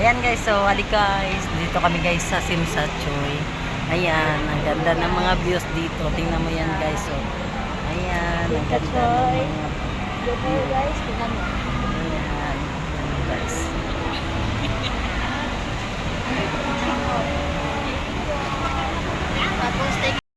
Ayan guys, so hali guys. Dito kami guys sa Simsachoy. Ayan, ang ganda ng mga views dito. Tingnan mo yan guys. So, ayan, ang ganda ng mga Dito guys, tingnan mo. Ayan, ayan guys. Tapos,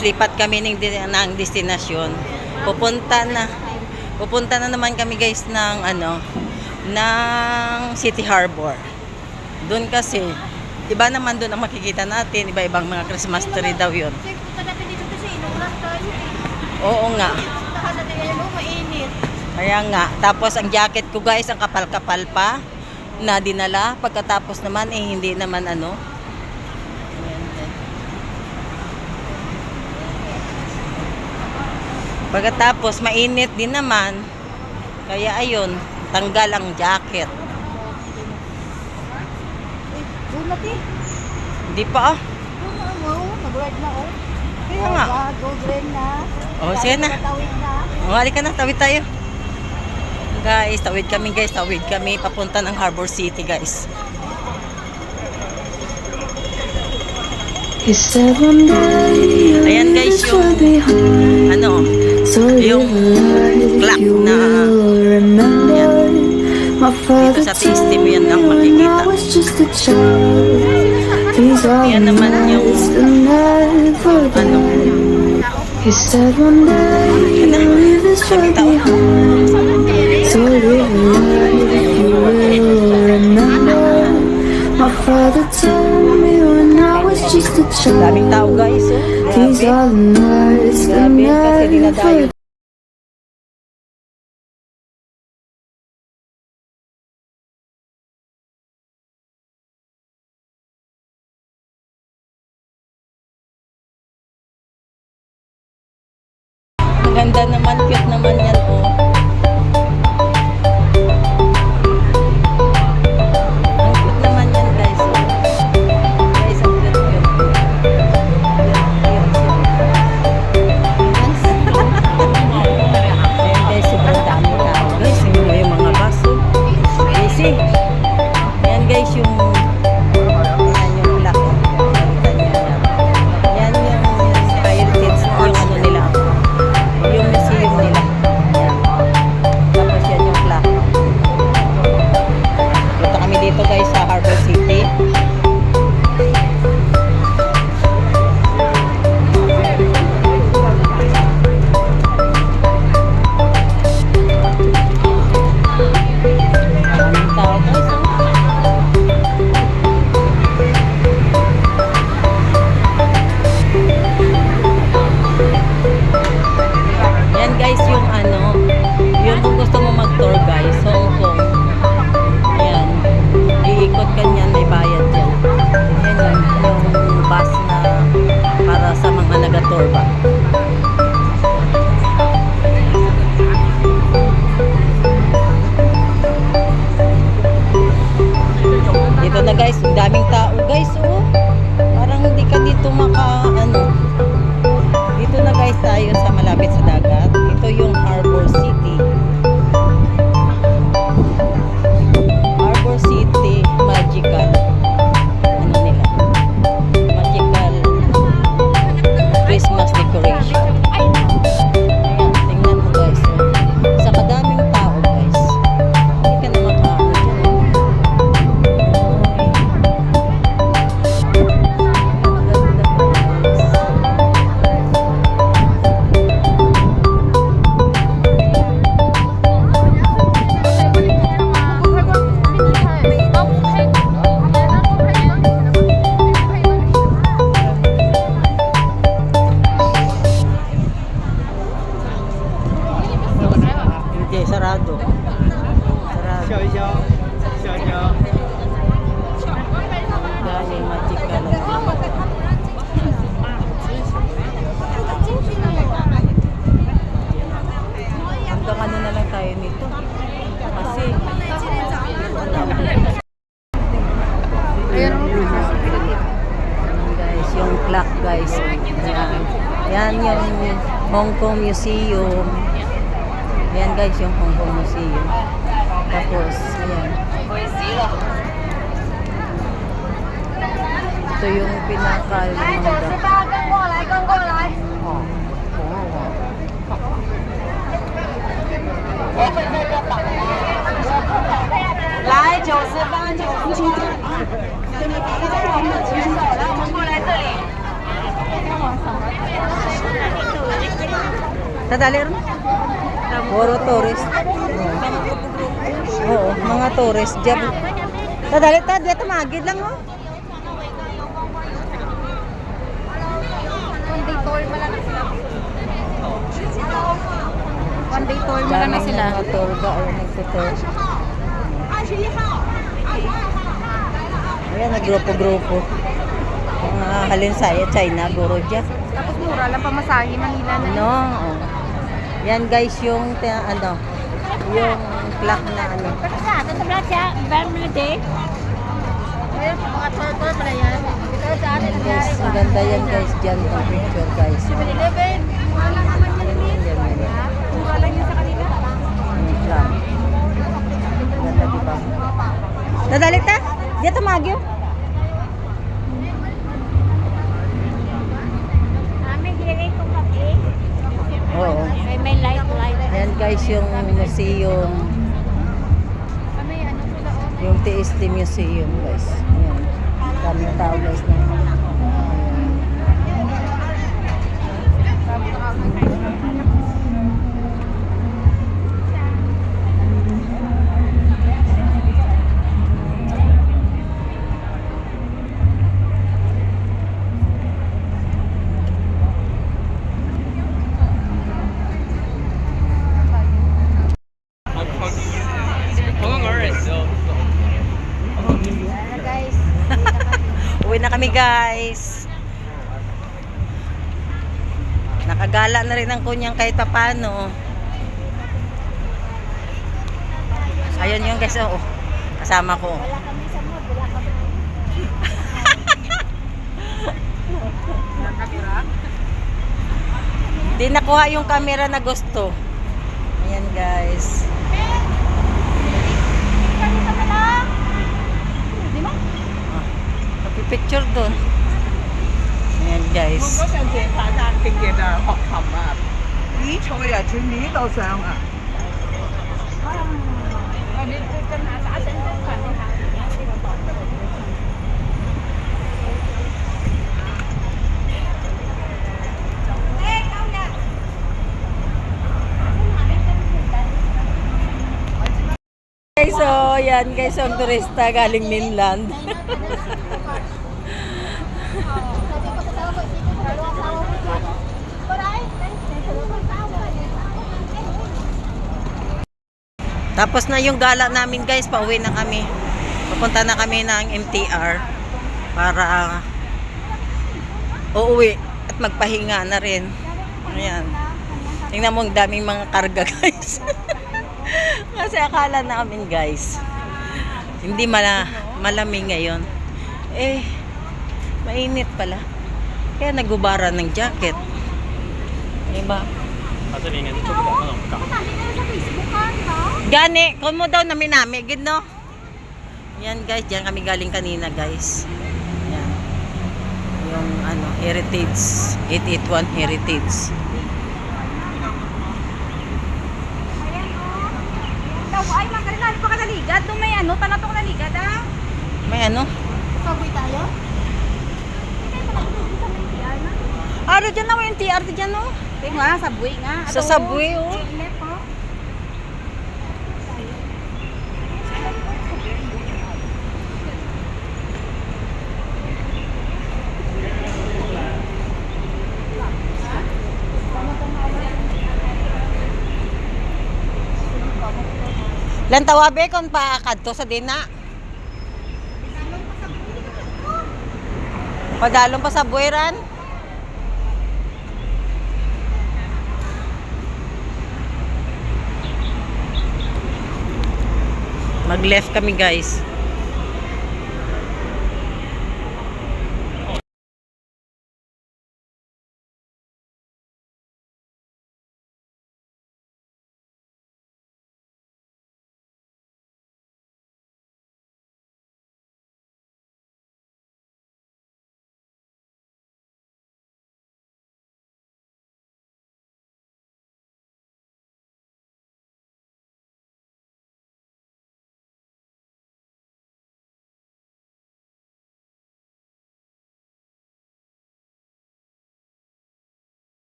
Lipat kami ng, ng destinasyon. Pupunta na. Pupunta na naman kami guys ng ano, ng City Harbor. Doon kasi, iba naman doon ang makikita natin, iba-ibang mga Christmas tree daw tayo eh. Oo nga. Oh. Kaya nga. Tapos ang jacket ko guys, ang kapal-kapal pa na dinala. Pagkatapos naman, eh hindi naman ano. Ayan, ayan. Pagkatapos, mainit din naman. Kaya ayun, tanggal ang jacket. Uy, doon natin. Hindi pa ah. Oh. Nag-red na, oh. Kaya nga. yeah, go green na. Oh, sige na. Oh, halika na, tawid tayo. Guys, tawid kami guys, tawid kami papunta ng Harbor City guys. Ayan, guys, yung-. Ano, yung live clock na-. My father sa tasty mo yan ang makikita. Yan naman yung- ano. He said one day you'll leave this world behind. So live life you will remember. My father told me when I was just a child. Oh. These are the nights never Ang naman, cute naman yan. Hanggang ano na lang tayo nito. Kasi, guys, yung clock guys. Ayan. Yung Hong Kong Museum. Ayan guys, yung Hong Kong Museum. Tapos, ayan. Ayan. Ito yung pinakalmangga. Dadali ah, rin? Puro tourist. Oo, mga tourist. Dadali ta, dito magid lang oh. Tour mo lang sila. One day tour mo lang Daming sila. mga tour ba o nagtutour. Ayan, nagrupo-grupo. Mga halin sa China, guro dyan. Tapos mura lang pamasahe Manila na. Ano? Oh. Yan guys yung ano, yung clock na ano. Sa atin sa vlog siya, day. Ayun, mga tour-tour pala yan. Yan guys, ang ganda yan guys dyan ng picture guys. 7-Eleven. Wala naman. Yan, yan, yan. Mura lang yun sa kanila. Ang Ganda diba? Nadali ta? Diyan tumagyo. Oo. May may light, light. Yan guys yung museum. Yung TST Museum guys. Ayan. Daming tao guys na. Nakagala na rin ang kunyang kahit papano. Ayun yung guys, oh. Kasama ko. Wala kami sa mood, wala kami. Di nakuha yung camera na gusto. Ayan guys. salsa so yan guys, ang turista galing mainland. Tapos na yung gala namin guys, pauwi na kami. Papunta na kami ng MTR para uuwi at magpahinga na rin. Ayan. Tingnan mo ang daming mga karga guys. Kasi akala namin guys, hindi mala, malamig ngayon. Eh, mainit pala. Kaya nagubara ng jacket. Diba? Gani, kung mo daw namin namin, gid no? Yan guys, diyan kami galing kanina guys. Yan. Yung ano, Heritage, 881 Heritage. Ay, magaling na, pa ka naligad. Doon may ano, tanatong naligad ah. May ano? Saboy tayo? Ah, dyan na yung TR dyan no? Tingnan subway nga. Sa subway oh. Lan tawabe kon pa kadto sa dina. Padalong pa sa buweran. Mag-left kami guys.